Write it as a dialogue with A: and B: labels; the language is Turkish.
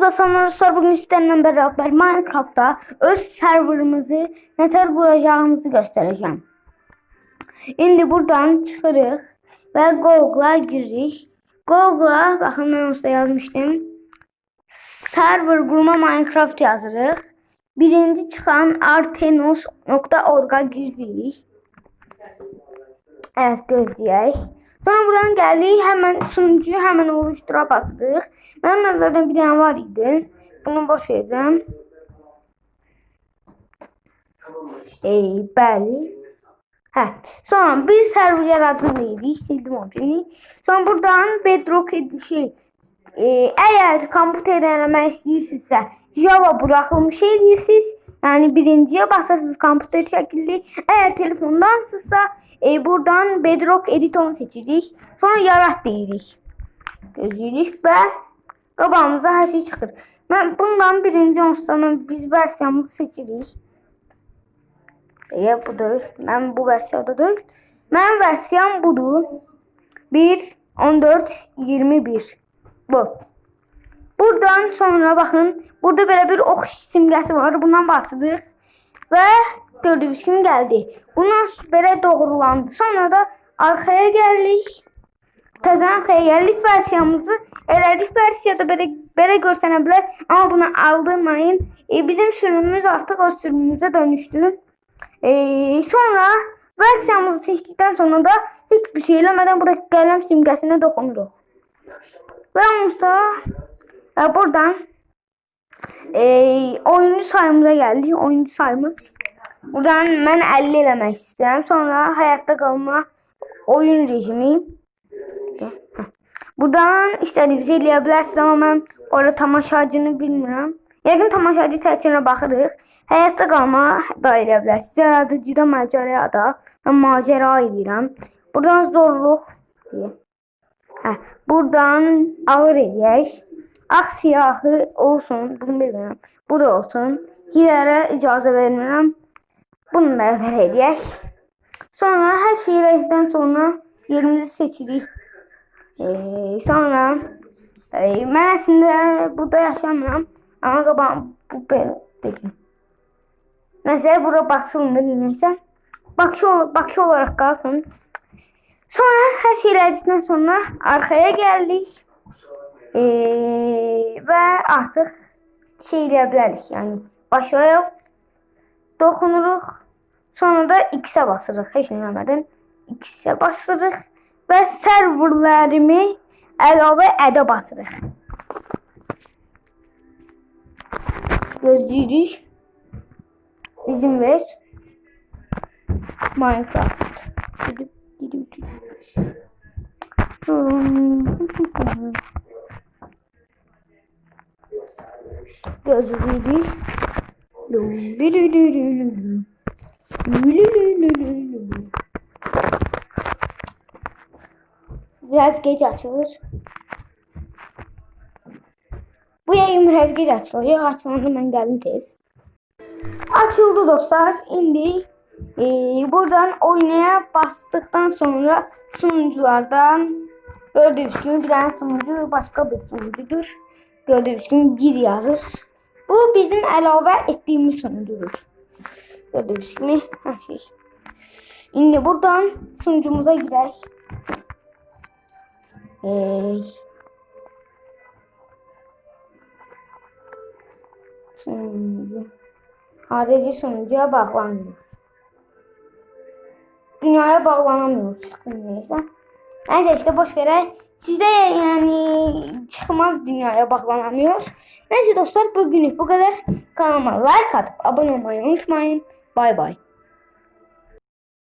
A: da dostlar bugün sizlerle beraber Minecraft'ta öz serverımızı neler kuracağımızı göstereceğim. Şimdi buradan çıkarıq ve Google'a giririk. Google'a bakın ben usta yazmıştım. Server kurma Minecraft yazırıq. Birinci çıkan artenos.org'a giririk. Evet gözləyək. Sonra buradan gəldik, həmən sunucuyu həmən oluştura basırıq. Mənim əvvəldən bir dənə var idi. Bunu boş verirəm. Ey, bəli. Hə. Sonra bir server yaradın dedik, sildim o birini. Sonra buradan Bedrock şey e, eğer kompüter denemək istəyirsinizsə Java buraxılmış edirsiniz. Yani birinciye basırsınız kompüter şekilde. Eğer telefondansızsa e, buradan Bedrock Editor'u seçirik. Sonra yarat deyirik. Gözləyirik və qabağımıza hər şey çıxır. Mən bundan birinci onsuzdan biz versiyamızı seçirik. Eğer bu değil. Ben bu versiyada değil. Ben versiyon budur. 1, 14, 21. Bu. Buradan sonra bakın. Burada böyle bir ok simgesi var. Bundan basırıq. Və gördüyünüz kimi gəldi. Bundan belə doğrulandı. Sonra da arkaya gəldik. Təzən arkaya gəldik versiyamızı elədik. Versiyada belə, belə görsənə bilər. Amma bunu aldırmayın. E, bizim sürümümüz artıq o sürümümüze dönüştü. E, sonra versiyamızı seçdikdən sonra da hiçbir şey eləmədən buradaki qələm simgəsinə dokunuruq. Və onsuz da e, buradan e, oyuncu sayımıza geldik. Oyuncu sayımız. Buradan mən 50 eləmək istəyirəm. Sonra həyatda qalma oyun rejimi. Buradan istədiyinizi eləyə bilərsiniz amma mən orada tamaşacını bilmirəm. Yəqin tamaşacı seçimine baxırıq. Həyatda qalma da eləyə bilərsiniz. Yaradıcıda macəra da. Mən macəra eləyirəm. Buradan zorluq. Hə, buradan ağır eləyək. Ağ siyahı olsun. Bunu bilmirəm. Bu da olsun. Hilərə icazə vermirəm. Bunu da əvvəl eləyək. Sonra hər şeyi elədikdən sonra yerimizi seçirik. Ee, sonra e, mən əslində burada yaşamıram. Amma qabağım bu belə deyim. Məsələ bura basılmır neysə. Bakı, bakı olarak qalsın. Sonra her şey elədikdən sonra arkaya geldik. Ee, və artıq şey eləyə bilərik. Yəni başlayaq. Dokunuruq. Sonra da X-ə basırıq. Heç nə eləmədən X-ə basırıq və serverlərimi əlavə ədə basırıq. Gözləyirik. İzin ver. Minecraft. Hmm. Lülülülülülü. Lülülülülülü. Biraz geç açılır. Bu yayın biraz geç açılıyor. Açılanda ben geldim tez. Açıldı dostlar. Şimdi e, buradan oynaya bastıktan sonra sunuculardan gördüğünüz gibi bir tane sunucu başka bir sunucudur. Gördüğünüz gibi bir yazır. Bu bizim əlavə etdiyimiz sunucudur. Gördüğünüz gibi her şey. Şimdi buradan sunucumuza girək. Hey. Sunucu. Harici sunucuya bağlanmıyoruz. Dünyaya bağlanamıyoruz çıkın neyse. Neyse işte boş ver. Sizde yani çıkmaz dünyaya bağlanamıyor. Neyse dostlar bugünlük bu kadar. Kanalıma like atıp abone olmayı unutmayın. Bay bay.